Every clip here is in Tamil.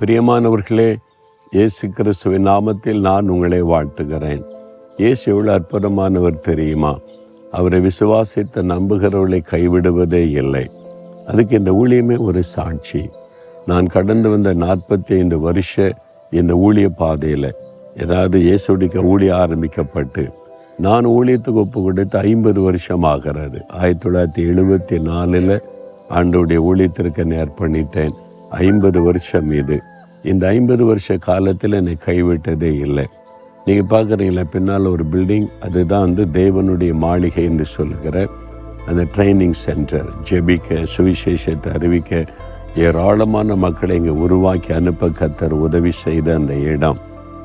பிரியமானவர்களே இயேசு கிறிஸ்துவின் நாமத்தில் நான் உங்களை வாழ்த்துகிறேன். இயேசு எவ்வளோ அற்புதமானவர் தெரியுமா? அவரை விசுவாசித்த நம்புகிறவர்களை கைவிடுவதே இல்லை. அதுக்கு இந்த ஊழியமே ஒரு சாட்சி. நான் கடந்து வந்த நாற்பத்தி ஐந்து வருஷ இந்த ஊழிய பாதையில் ஏதாவது இயேசுடிக்க ஊழிய ஆரம்பிக்கப்பட்டு நான் ஊழியத்துக்கு ஒப்பு கொடுத்து ஐம்பது வருஷம் ஆகிறது. ஆயிரத்தி தொள்ளாயிரத்தி எழுபத்தி நாலில் ஆண்டோடைய ஊழியத்திற்கு என்னை அர்ப்பணித்தேன் ஐம்பது வருஷம் இது இந்த ஐம்பது வருஷ காலத்தில் என்னை கைவிட்டதே இல்லை. நீங்கள் பார்க்குறீங்களா பின்னால் ஒரு பில்டிங் அதுதான் வந்து தேவனுடைய மாளிகை என்று சொல்லுகிற அந்த ட்ரைனிங் சென்டர் ஜெபிக்க சுவிசேஷத்தை அறிவிக்க ஏராளமான மக்களை இங்கே உருவாக்கி அனுப்ப கத்தர் உதவி செய்த அந்த இடம்.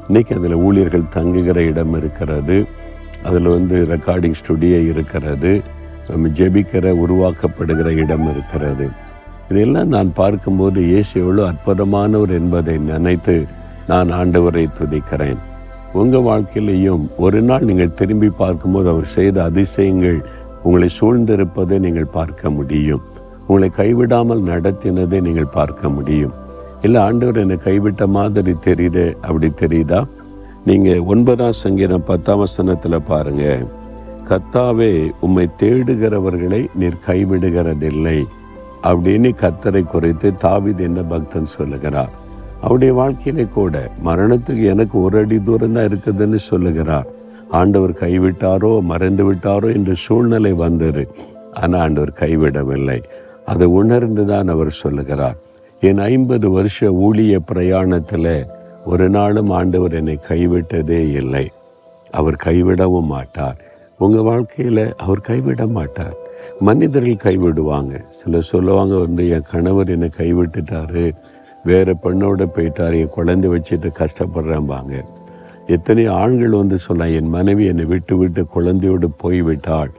இன்னைக்கு அதில் ஊழியர்கள் தங்குகிற இடம் இருக்கிறது. அதில் வந்து ரெக்கார்டிங் ஸ்டுடியோ இருக்கிறது. நம்ம ஜெபிக்கிற உருவாக்கப்படுகிற இடம் இருக்கிறது. இதெல்லாம் நான் பார்க்கும்போது இயேசு எவ்வளோ அற்புதமானவர் என்பதை நினைத்து நான் ஆண்டவரை துதிக்கிறேன். உங்கள் வாழ்க்கையிலையும் ஒரு நாள் நீங்கள் திரும்பி பார்க்கும்போது அவர் செய்த அதிசயங்கள் உங்களை சூழ்ந்திருப்பதை நீங்கள் பார்க்க முடியும். உங்களை கைவிடாமல் நடத்தினதை நீங்கள் பார்க்க முடியும். இல்லை ஆண்டவர் என்னை கைவிட்ட மாதிரி தெரியுது அப்படி தெரியுதா? நீங்கள் ஒன்பதாம் சங்கீதம் பத்தாம் வசனத்தில் பாருங்கள் கத்தாவே உம்மை தேடுகிறவர்களை நீர் கைவிடுகிறதில்லை. அப்படின்னு கத்தரை குறைத்து தாவித் என்ன பக்தன் சொல்லுகிறார்? அவருடைய வாழ்க்கையிலே கூட மரணத்துக்கு எனக்கு ஒரு அடி தூரம் தான் இருக்குதுன்னு சொல்லுகிறார். ஆண்டவர் கைவிட்டாரோ மறந்து விட்டாரோ என்ற சூழ்நிலை வந்தது. ஆனால் ஆண்டவர் கைவிடவில்லை. அதை உணர்ந்து தான் அவர் சொல்லுகிறார். என் ஐம்பது வருஷ ஊழிய பிரயாணத்தில் ஒரு நாளும் ஆண்டவர் என்னை கைவிட்டதே இல்லை. அவர் கைவிடவும் மாட்டார். உங்கள் வாழ்க்கையில் அவர் கைவிட மாட்டார். மனிதர்கள் கைவிடுவாங்க. சிலர் சொல்லுவாங்க வந்து என் கணவர் என்னை கைவிட்டுட்டாரு வேற பெண்ணோட போயிட்டார் என் குழந்தை வச்சுட்டு கஷ்டப்படுறேன்பாங்க எத்தனை ஆண்கள் வந்து சொல்லலாம் என் மனைவி என்னை விட்டு விட்டு குழந்தையோடு போய்விட்டாள்.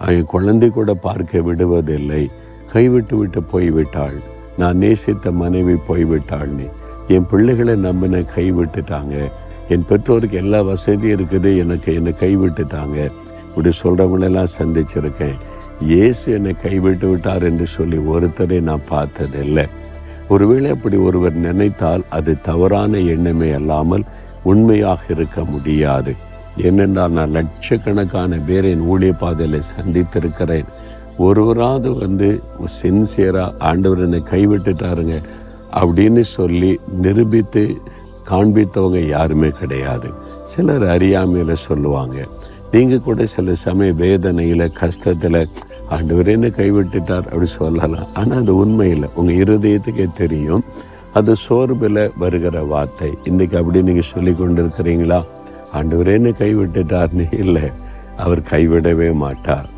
என் குழந்தை கூட பார்க்க விடுவதில்லை. கைவிட்டு விட்டு போய்விட்டாள். நான் நேசித்த மனைவி போய்விட்டாள்னு என் பிள்ளைகளை நம்பின கைவிட்டுட்டாங்க. என் பெற்றோருக்கு எல்லா வசதியும் இருக்குது. எனக்கு என்னை கைவிட்டுட்டாங்க. இப்படி சொல்கிறவங்களெல்லாம் சந்திச்சிருக்கேன். இயேசு என்னை கைவிட்டு விட்டார் என்று சொல்லி ஒருத்தரை நான் பார்த்ததில்லை. ஒருவேளை அப்படி ஒருவர் நினைத்தால் அது தவறான எண்ணமே அல்லாமல் உண்மையாக இருக்க முடியாது. ஏனென்றால் நான் லட்சக்கணக்கான பேரை என் ஊழிய பாதையில் சந்தித்திருக்கிறேன். ஒருவராவது வந்து சின்சியராக ஆண்டவர் என்னை கைவிட்டுட்டாருங்க அப்படின்னு சொல்லி நிரூபித்து காண்பித்தவங்க யாருமே கிடையாது. சிலர் அறியாமையில் சொல்லுவாங்க. நீங்கள் கூட சில சமய வேதனையில் கஷ்டத்தில் ஆண்டவர் என்ன கைவிட்டுட்டார் அப்படி சொல்லலாம். ஆனால் அது உண்மையில் உங்கள் இருதயத்துக்கே தெரியும். அது சோர்வில் வருகிற வார்த்தை. இன்றைக்கி அப்படி நீங்கள் சொல்லி கொண்டு இருக்கிறீங்களா ஆண்டவர் என்ன கைவிட்டுட்டார்னு இல்லை. அவர் கைவிடவே மாட்டார்.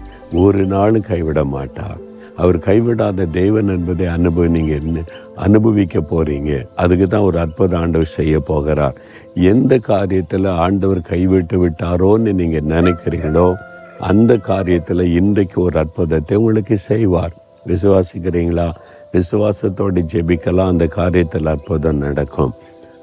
ஒரு நாளும் கைவிட மாட்டார். அவர் கைவிடாத தேவன் என்பதை அனுபவி நீங்கள் என்ன அனுபவிக்க போகிறீங்க அதுக்கு தான் ஒரு அற்புத ஆண்டவர் செய்ய போகிறார். எந்த காரியத்தில் ஆண்டவர் கைவிட்டு விட்டாரோன்னு நீங்கள் நினைக்கிறீங்களோ அந்த காரியத்தில் இன்றைக்கு ஒரு அற்புதத்தை உங்களுக்கு செய்வார். விசுவாசிக்கிறீங்களா? விசுவாசத்தோடு ஜெபிக்கலாம். அந்த காரியத்தில் அற்புதம் நடக்கும்.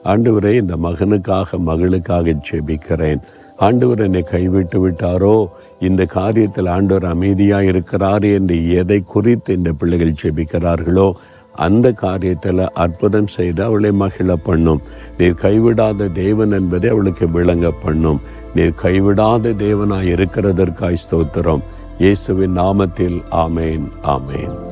ஆண்டவரை இந்த மகனுக்காக மகளுக்காக ஜெபிக்கிறேன். ஆண்டவர் என்னை கைவிட்டு விட்டாரோ இந்த காரியத்தில் ஆண்டவர் அமைதியாக இருக்கிறார் என்று எதை குறித்து இந்த பிள்ளைகள் ஜெபிக்கிறார்களோ அந்த காரியத்தில் அற்புதம் செய்து அவளை மகிழ பண்ணும். நீர் கைவிடாத தேவன் என்பதை அவளுக்கு விளங்க பண்ணும். நீர் கைவிடாத தேவனாய் இருக்கிறதற்காய் ஸ்தோத்திரம். இயேசுவின் நாமத்தில் ஆமேன் ஆமேன்.